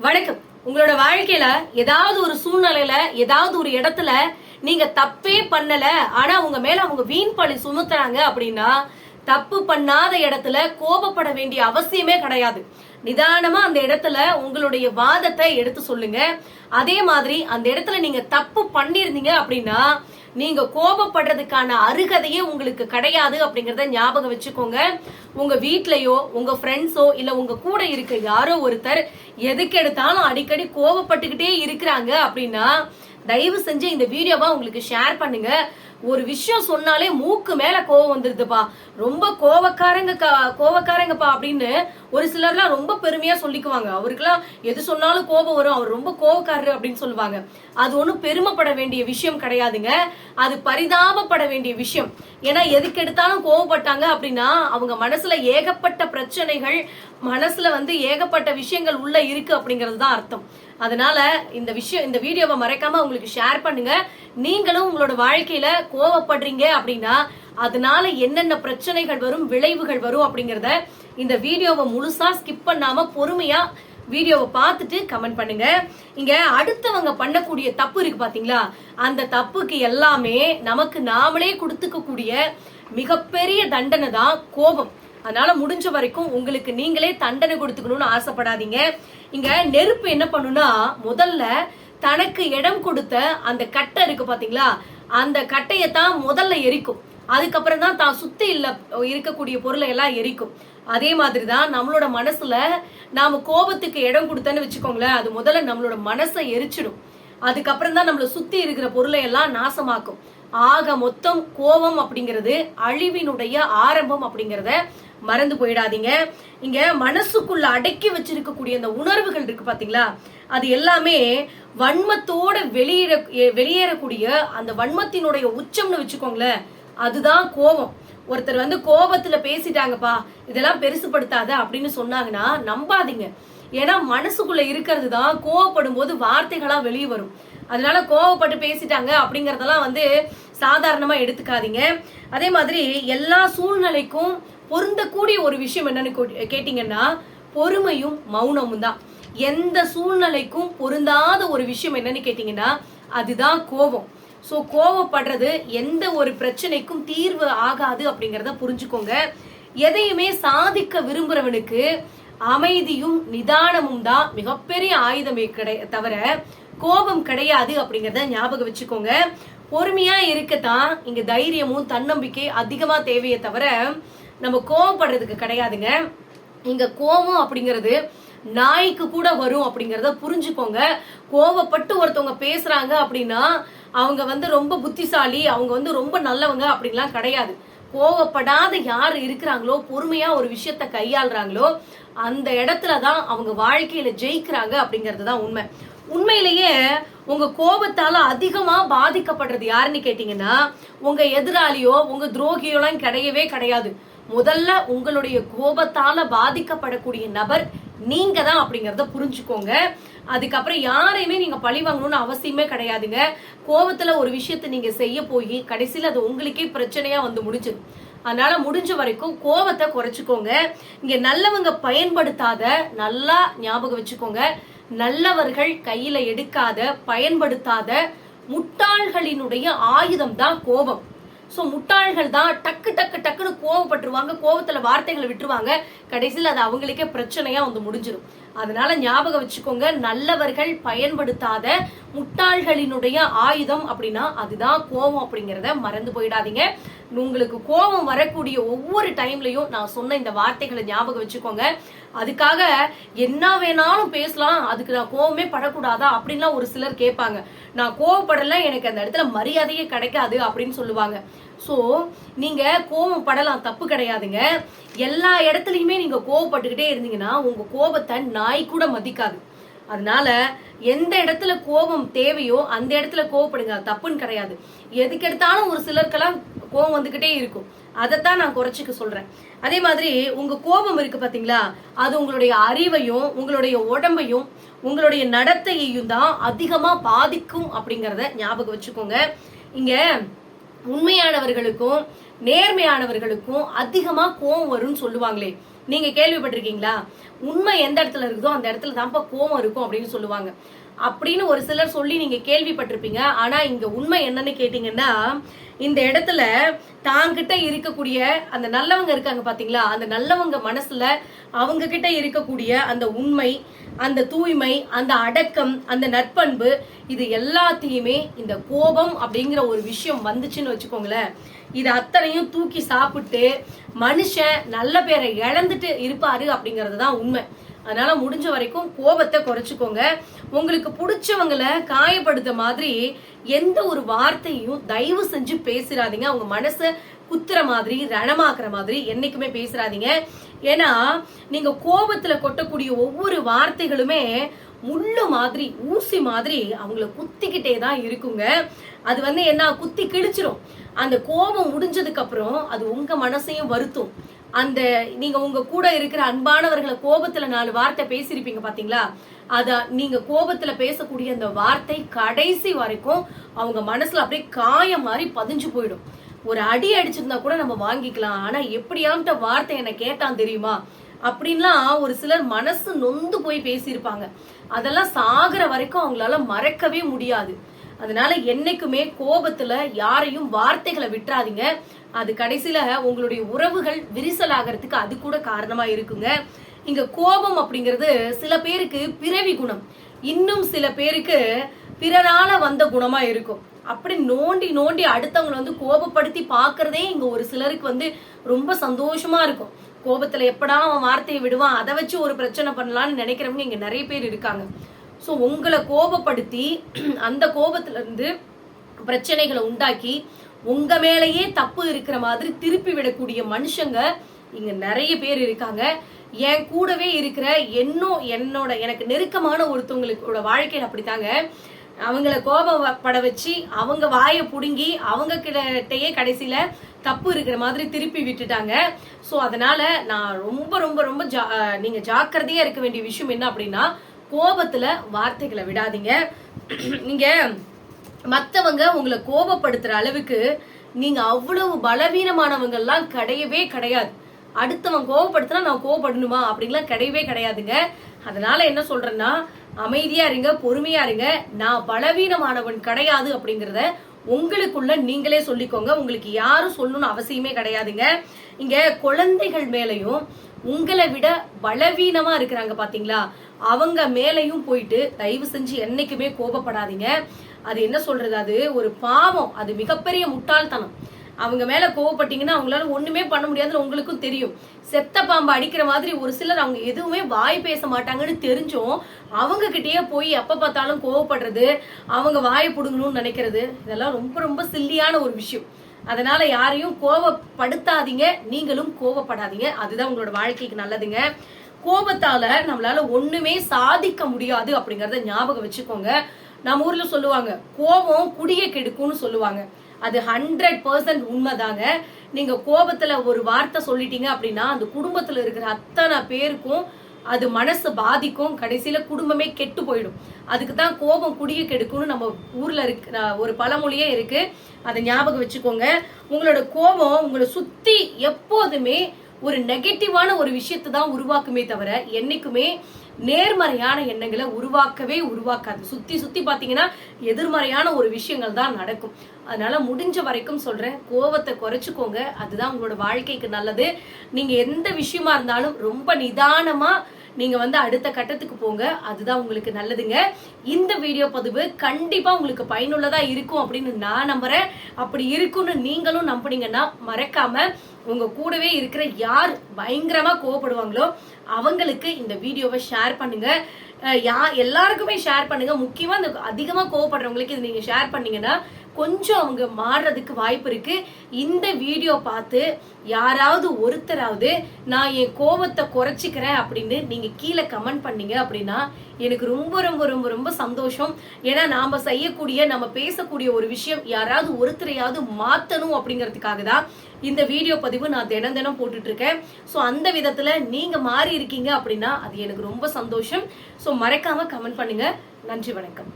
வணக்கம். உங்களோட வாழ்க்கையில ஏதாவது ஒரு சூழ்நிலையில ஏதாவது ஒரு இடத்துல நீங்க தப்பே பண்ணல ஆனா உங்க மேல அவங்க வீண் பழி சுமத்துறாங்க அப்படின்னா தப்பு பண்ணாத இடத்துல கோபப்பட வேண்டிய அவசியமே கிடையாது. நிதானமா அந்த இடத்துல உங்களுடைய வாதத்தை எடுத்து சொல்லுங்க. அதே மாதிரி அந்த இடத்துல நீங்க தப்பு பண்ணிருந்தீங்க அப்படின்னா நீங்க கோபப்படுறதுக்கான அருகதையே உங்களுக்கு கிடையாது அப்படிங்கறத ஞாபகம் வச்சுக்கோங்க. உங்க வீட்லயோ உங்க ஃப்ரெண்ட்ஸோ இல்ல உங்க கூட இருக்க யாரோ ஒருத்தர் எதுக்கு எடுத்தாலும் அடிக்கடி கோபப்பட்டுக்கிட்டே இருக்கிறாங்க அப்படின்னா தயவு செஞ்சு இந்த வீடியோவா உங்களுக்கு ஷேர் பண்ணுங்க. ஒரு விஷயம் சொன்னாலே மூக்கு மேல கோவம் வந்துருதுப்பா. ரொம்ப கோவக்காரங்க கோவக்காரங்கப்பா அப்படின்னு ஒரு சிலர்லாம் ரொம்ப பெருமையா சொல்லிக்குவாங்க. அவருக்கெல்லாம் எது சொன்னாலும் கோபம் வரும். அவர் ரொம்ப கோவக்காரரு அப்படின்னு சொல்லுவாங்க. அது ஒன்றும் பெருமைப்பட வேண்டிய விஷயம் கிடையாதுங்க. அது பரிதாபப்பட வேண்டிய விஷயம். ஏன்னா எதுக்கு எடுத்தாலும் கோவப்பட்டாங்க அப்படின்னா அவங்க மனசுல ஏகப்பட்ட பிரச்சனைகள் மனசுல வந்து ஏகப்பட்ட விஷயங்கள் உள்ள இருக்கு அப்படிங்கிறது தான் அர்த்தம். அதனால இந்த விஷயம் இந்த வீடியோவை மறைக்காம உங்களுக்கு ஷேர் பண்ணுங்க. நீங்களும் உங்களோட வாழ்க்கையில கோவப்படுறீங்க அப்படின்னா அதனால என்னென்ன பிரச்சனைகள் வரும் விளைவுகள் வரும் அப்படிங்கறத இந்த வீடியோவை முழுசா ஸ்கிப் பண்ணாம பொறுமையா வீடியோவை பார்த்துட்டு கமெண்ட் பண்ணுங்க. இங்க அடுத்தவங்க பண்ணக்கூடிய தப்பு இருக்கு பாத்தீங்களா? அந்த தப்புக்கு எல்லாமே நமக்கு நாமளே கொடுத்துக்க கூடிய மிகப்பெரிய தண்டனை தான் கோபம். அதனால முடிஞ்ச வரைக்கும் உங்களுக்கு நீங்களே தண்டனை கொடுத்துக்கணும்னு ஆசைப்படாதீங்க. இங்க நெருப்பு என்ன பண்ணுனா முதல்ல தனக்கு இடம் கொடுத்த அந்த கட்டை இருக்கு பாத்தீங்களா? அந்த கட்டையை தான் முதல்ல எரிக்கும். அதுக்கப்புறம் தான் தான் சுத்தி இல்ல இருக்கக்கூடிய பொருளை எல்லாம் எரிக்கும். அதே மாதிரி தான் நம்மளோட மனசுல நாம கோபத்துக்கு இடம் கொடுத்தேன்னு வச்சுக்கோங்களேன் அது முதல்ல நம்மளோட மனசை எரிச்சிடும். அதுக்கப்புறம் தான் நம்மள சுத்தி இருக்கிற பொருளை எல்லாம் நாசமாக்கும். ஆக மொத்தம் கோபம் அப்படிங்கிறது அழிவினுடைய ஆரம்பம் அப்படிங்கிறத மறந்து போயிடாதீங்க. இங்க மனசுக்குள்ள அடக்கி வச்சிருக்கக்கூடிய அந்த உணர்வுகள் இருக்கு பாத்தீங்களா? அது எல்லாமே வன்மத்தோட வெளியேற வெளியேறக்கூடிய அந்த வன்மத்தினுடைய உச்சம்னு வச்சுக்கோங்களேன். அதுதான் கோபம். ஒருத்தர் வந்து கோபத்துல பேசிட்டாங்கப்பா இதெல்லாம் பெருசுப்படுத்தாத அப்படின்னு சொன்னாங்கன்னா நம்பாதீங்க. ஏன்னா மனசுக்குள்ள இருக்கிறது தான் கோவப்படும் போது வார்த்தைகளா வெளியே வரும். அதனால கோவப்பட்டு பேசிட்டாங்க அப்படிங்கறதெல்லாம் வந்து சாதாரணமா எடுத்துக்காதீங்க. அதே மாதிரி எல்லா சூழ்நிலைக்கும் பொருந்தக்கூடிய ஒரு விஷயம் என்னன்னு கேட்டீங்கன்னா பொறுமையும் மௌனமும் தான். எந்த சூழ்நிலைக்கும் பொருந்தாத ஒரு விஷயம் என்னன்னு கேட்டீங்கன்னா அதுதான் கோபம். ஸோ கோவப்படுறது எந்த ஒரு பிரச்சனைக்கும் தீர்வு ஆகாது அப்படிங்கிறத புரிஞ்சுக்கோங்க. எதையுமே சாதிக்க விரும்புறவனுக்கு அமைதியும் நிதானமும் தான் மிகப்பெரிய ஆயுதமே கிடை தவிர கோபம் கிடையாது அப்படிங்கிறத ஞாபகம் வச்சுக்கோங்க. பொறுமையா இருக்கத்தான் இங்க தைரியமும் தன்னம்பிக்கை அதிகமா தேவையே தவிர நம்ம கோவப்படுறதுக்கு கிடையாதுங்க. இங்க கோபம் அப்படிங்கிறது நாய்க்கு கூட வரும் அப்படிங்கறத புரிஞ்சுக்கோங்க. கோவப்பட்டு ஒருத்தவங்க பேசுறாங்க அப்படின்னா அவங்க வந்து ரொம்ப புத்திசாலி அவங்க வந்து ரொம்ப நல்லவங்க அப்படின்லாம் கிடையாது. கோவப்படாத யார் இருக்கிறாங்களோ பொறுமையா ஒரு விஷயத்த கையாளுறாங்களோ அந்த இடத்துல தான் அவங்க வாழ்க்கையில ஜெயிக்கிறாங்க அப்படிங்கிறது தான் உண்மை. உண்மையிலேயே உங்க கோபத்தால அதிகமா பாதிக்கப்படுறது யாருன்னு கேட்டீங்கன்னா உங்க எதிராளியோ உங்க துரோகியோலாம் கிடையவே கிடையாது. முதல்ல உங்களுடைய கோபத்தால பாதிக்கப்படக்கூடிய நபர் நீங்க தான் அப்படிங்கறத புரிஞ்சுக்கோங்க. அதுக்கப்புறம் யாரையுமே நீங்க பழி வாங்கணும்னு அவசியமே கிடையாதுங்க. கோபத்துல ஒரு விஷயத்த நீங்க செய்ய போய் கடைசியில அது உங்களுக்கே பிரச்சனையா வந்து முடிஞ்சிடும். அதனால முடிஞ்ச வரைக்கும் கோவத்தை குறைச்சிக்கோங்க. இங்க நல்லவங்க பயன்படுத்தாத நல்லா ஞாபகம் வச்சுக்கோங்க. நல்லவர்கள் கையில எடுக்காத பயன்படுத்தாத முட்டாள்களினுடைய ஆயுதம் தான் கோபம். ஸோ முட்டாள்கள் தான் டக்கு டக்கு டக்குன்னு கோவப்பட்டுருவாங்க கோவத்தில் வார்த்தைகளை விட்டுருவாங்க. கடைசியில் அது அவங்களுக்கே பிரச்சனையாக வந்து முடிஞ்சிடும் அதனால ஞாபகம் வச்சுக்கோங்க நல்லவர்கள் பயன்படுத்தாத முட்டாள்களினுடைய ஆயுதம் அப்படின்னா அதுதான் கோபம் அப்படிங்கிறத மறந்து போயிடாதீங்க. உங்களுக்கு கோபம் வரக்கூடிய ஒவ்வொரு டைம்லயும் நான் சொன்ன இந்த வார்த்தைகளை ஞாபகம் வச்சுக்கோங்க. அதுக்காக என்ன வேணாலும் பேசலாம். அதுக்கு நான் கோவமே படக்கூடாதா? அப்படின்லாம் ஒரு சிலர் கேட்பாங்க. நான் கோவப்படல எனக்கு அந்த இடத்துல மரியாதையே கிடைக்காது அப்படின்னு சொல்லுவாங்க. ஸோ நீங்க கோவம் படலாம் தப்பு கிடையாதுங்க. எல்லா இடத்துலையுமே நீங்க கோவப்பட்டுக்கிட்டே இருந்தீங்கன்னா உங்க கோபத்தை நாய் கூட மதிக்காது. அதனால எந்த இடத்துல கோபம் தேவையோ அந்த இடத்துல கோவப்படுங்க. அது தப்புன்னு கிடையாது. எதுக்கு எடுத்தாலும் ஒரு சிலருக்கெல்லாம் கோபம் வந்துகிட்டே இருக்கும். அதைத்தான் நான் குறைச்சிக்க சொல்றேன். அதே மாதிரி உங்க கோபம் இருக்கு பாத்தீங்களா? அது உங்களுடைய அறிவையும் உங்களுடைய உடம்பையும் உங்களுடைய நடத்தையையும் தான் அதிகமா பாதிக்கும் அப்படிங்கறத ஞாபகம் வச்சுக்கோங்க. இங்க உண்மையானவர்களுக்கும் நேர்மையானவர்களுக்கும் அதிகமா கோவம் வரும்னு சொல்லுவாங்களே. நீங்க கேள்விப்பட்டிருக்கீங்களா? உண்மை எந்த இடத்துல இருக்குதோ அந்த இடத்துல தான்ப்பா கோபம் இருக்கும் அப்படின்னு சொல்லுவாங்க. அப்படின்னு ஒரு சிலர் சொல்லி நீங்க கேள்விப்பட்டிருப்பீங்க. ஆனா இங்க உண்மை என்னன்னு கேட்டீங்கன்னா இந்த இடத்துல தாங்கிட்ட இருக்கக்கூடிய அந்த நல்லவங்க இருக்காங்க பாத்தீங்களா? அந்த நல்லவங்க மனசுல அவங்க கிட்ட இருக்கக்கூடிய அந்த உண்மை அந்த தூய்மை அந்த அடக்கம் அந்த நற்பண்பு இது எல்லாத்தையுமே இந்த கோபம் அப்படிங்கிற ஒரு விஷயம் வந்துச்சுன்னு வச்சுக்கோங்களேன். இது அத்தனையும் தூக்கி சாப்பிட்டு மனுஷன் நல்ல பேரை இழந்துட்டு இருப்பாரு அப்படிங்கிறது தான் உண்மை. அதனால முடிஞ்ச வரைக்கும் கோபத்தை குறைச்சிக்கோங்க. உங்களுக்கு பிடிச்சவங்கள காயப்படுத்த மாதிரி எந்த ஒரு வார்த்தையும் தயவு செஞ்சு பேசிடாதீங்க அவங்க மனசை குத்துற மாதிரி ரணமாக்குற மாதிரி என்னைக்குமே பேசுறாதீங்க ஏன்னா நீங்க கோபத்துல கொட்டக்கூடிய ஒவ்வொரு வார்த்தைகளுமே முள்ளு மாதிரி ஊசி மாதிரி அவங்கள குத்திக்கிட்டே தான் இருக்குங்க. அது வந்து என்ன குத்தி கிழிச்சிரும். அந்த கோபம் முடிஞ்சதுக்கு அப்புறம் அது உங்க மனசையும் வருத்தும். அந்த நீங்க உங்க கூட இருக்கிற அன்பானவர்களை கோபத்துல நாலு வார்த்தை பேசியிருப்பீங்க பாத்தீங்களா? அத நீங்க கோபத்துல பேசக்கூடிய அந்த வார்த்தை கடைசி வரைக்கும் அவங்க மனசுல அப்படியே காயம் மாதிரி பதிஞ்சு போயிடும். ஒரு அடி அடிச்சிருந்தா கூட நம்ம வாங்கிக்கலாம். ஆனா எப்படியான்ட்ட வார்த்தை என்ன கேட்டான் தெரியுமா? அப்படின்லாம் ஒரு சிலர் மனசு நொந்து போய் பேசியிருப்பாங்க. அதெல்லாம் சாகுற வரைக்கும் அவங்களால மறக்கவே முடியாது. அதனால என்னைக்குமே கோபத்துல யாரையும் வார்த்தைகளை விட்டுறாதீங்க. அது கடைசியில உங்களுடைய உறவுகள் விரிசல் ஆகிறதுக்கு அது கூட காரணமா இருக்குங்க. இங்க கோபம் அப்படிங்கிறது சில பேருக்கு பிறவி குணம். இன்னும் சில பேருக்கு பிறரால வந்த குணமா இருக்கும். அப்படி நோண்டி நோண்டி அடுத்தவங்களை வந்து கோபப்படுத்தி பாக்குறதே இங்க ஒரு சிலருக்கு வந்து ரொம்ப சந்தோஷமா இருக்கும். கோபத்துல எப்படா அவன் வார்த்தையை விடுவான்? அதை வச்சு ஒரு பிரச்சனை பண்ணலாம்னு நினைக்கிறவங்க இங்க நிறைய பேர் இருக்காங்க. ஸோ உங்களை கோபப்படுத்தி அந்த கோபத்துல இருந்து பிரச்சனைகளை உண்டாக்கி உங்க மேலேயே தப்பு இருக்கிற மாதிரி திருப்பி விடக்கூடிய மனுஷங்க இங்க நிறைய பேர் இருக்காங்க. என் கூடவே இருக்கிற என்னோ என்னோட எனக்கு நெருக்கமான ஒருத்தவங்களுக்கோட வாழ்க்கையில அப்படித்தாங்க. அவங்கள கோபப்பட வச்சு அவங்க வாயை புடுங்கி அவங்க கிட்டயே கடைசியில தப்பு இருக்கிற மாதிரி திருப்பி விட்டுட்டாங்க. ஸோ அதனால நான் ரொம்ப ரொம்ப ரொம்ப ஜா நீங்க ஜாக்கிரதையா இருக்க வேண்டிய விஷயம் என்ன அப்படின்னா கோபத்துல வார்த்தைகளை விடாதீங்க. நீங்க மத்தவங்க உங்களை கோபப்படுத்துற அளவுக்கு நீங்க அவ்வளவு பலவீனமானவங்கெல்லாம் கிடையவே கிடையாது. அடுத்தவன் கோவப்படுத்தினா நான் கோவப்படணுமா அப்படின்லாம் கிடையவே கிடையாதுங்க. அதனால என்ன சொல்றேன்னா அமைதியா இருங்க பொறுமையா இருங்க. நான் பலவீனமானவன் கிடையாது அப்படிங்கறத உங்களுக்குள்ள நீங்களே சொல்லிக்கோங்க. உங்களுக்கு யாரும் சொல்லணும்னு அவசியமே கிடையாதுங்க. இங்க குழந்தைகள் மேலையும் உங்களை விட பலவீனமா இருக்கிறாங்க பாத்தீங்களா? அவங்க மேலையும் போயிட்டு தயவு செஞ்சு என்னைக்குமே கோபப்படாதீங்க. அது என்ன சொல்றது? அது ஒரு பாவம். அது மிகப்பெரிய முட்டாள்தனம். அவங்க மேல கோவப்பட்டீங்கன்னா அவங்களால ஒண்ணுமே பண்ண முடியாதுன்னு உங்களுக்கும் தெரியும். செத்த பாம்பு அடிக்கிற மாதிரி ஒரு சிலர் அவங்க எதுவுமே வாய் பேச மாட்டாங்கன்னு தெரிஞ்சும் அவங்க கிட்டயே போய் எப்ப பார்த்தாலும் கோவப்படுறது அவங்க வாய் புடுங்கணும்னு நினைக்கிறது. இதெல்லாம் ரொம்ப ரொம்ப சில்லியான ஒரு விஷயம். அதனால யாரையும் கோவப்படுத்தாதீங்க நீங்களும் கோவப்படாதீங்க அதுதான் உங்களோட வாழ்க்கைக்கு நல்லதுங்க. கோபத்தால நம்மளால ஒண்ணுமே சாதிக்க முடியாது அப்படிங்கறத ஞாபகம் வச்சுக்கோங்க. நம்ம ஊர்ல சொல்லுவாங்க கோபம் குடிய கெடுக்கும்னு சொல்லுவாங்க. அது ஹண்ட்ரட் பர்சன்ட் உண்மைதாங்க. நீங்க கோபத்துல ஒரு வார்த்தை சொல்லிட்டீங்க அப்படின்னா அந்த குடும்பத்துல இருக்கிற அத்தனை பேருக்கும் அது மனசு பாதிக்கும். கடைசியில குடும்பமே கெட்டு போயிடும். அதுக்கு தான் கோபம் குடிய கெடுக்கும்னு நம்ம ஊர்ல இருக்க ஒரு பழமொழியே இருக்கு. அதை ஞாபகம் வச்சுக்கோங்க. உங்களோட கோபம் உங்களை சுத்தி எப்போதுமே ஒரு நெகட்டிவான ஒரு விஷயத்தை தான் உருவாக்குமே தவிர என்னைக்குமே நேர்மறையான எண்ணங்களை உருவாக்கவே உருவாக்காது. சுத்தி சுத்தி பாத்தீங்கன்னா எதிர்மறையான ஒரு விஷயங்கள் தான் நடக்கும். அதனால முடிஞ்ச வரைக்கும் சொல்றேன் கோவத்தை குறைச்சிக்கோங்க. அதுதான் உங்களோட வாழ்க்கைக்கு நல்லது. நீங்க எந்த விஷயமா இருந்தாலும் ரொம்ப நிதானமா நீங்க வந்து அடுத்த கட்டத்துக்கு போங்க. அதுதான் உங்களுக்கு நல்லதுங்க. இந்த வீடியோ பதிவு கண்டிப்பா உங்களுக்கு பயனுள்ளதா இருக்கும் அப்படின்னு நான் நம்புறேன். அப்படி இருக்கும்னு நீங்களும் நம்புனீங்கன்னா மறக்காம உங்க கூடவே இருக்கிற யார் பயங்கரமா கோவப்படுவாங்களோ அவங்களுக்கு இந்த வீடியோவை ஷேர் பண்ணுங்க. யா எல்லாருக்குமே ஷேர் பண்ணுங்க. முக்கியமா இந்த அதிகமா கோவப்படுறவங்களுக்கு இது நீங்க ஷேர் பண்ணீங்கன்னா கொஞ்சம் அவங்க மாறுறதுக்கு வாய்ப்பு இருக்கு. இந்த வீடியோ பார்த்து யாராவது ஒருத்தராவது நான் என் கோவத்தை குறைச்சிக்கிறேன் அப்படின்னு நீங்க கீழே கமெண்ட் பண்ணீங்க அப்படின்னா எனக்கு ரொம்ப ரொம்ப ரொம்ப ரொம்ப சந்தோஷம். ஏன்னா நாம செய்யக்கூடிய நம்ம பேசக்கூடிய ஒரு விஷயம் யாராவது ஒருத்தரையாவது மாத்தணும் அப்படிங்கிறதுக்காக தான் இந்த வீடியோ பதிவு நான் தினம் தினம் போட்டுட்டு இருக்கேன் ஸோ அந்த விதத்துல நீங்க மாறி இருக்கீங்க அப்படின்னா அது எனக்கு ரொம்ப சந்தோஷம். ஸோ மறக்காம கமெண்ட் பண்ணுங்க. நன்றி வணக்கம்.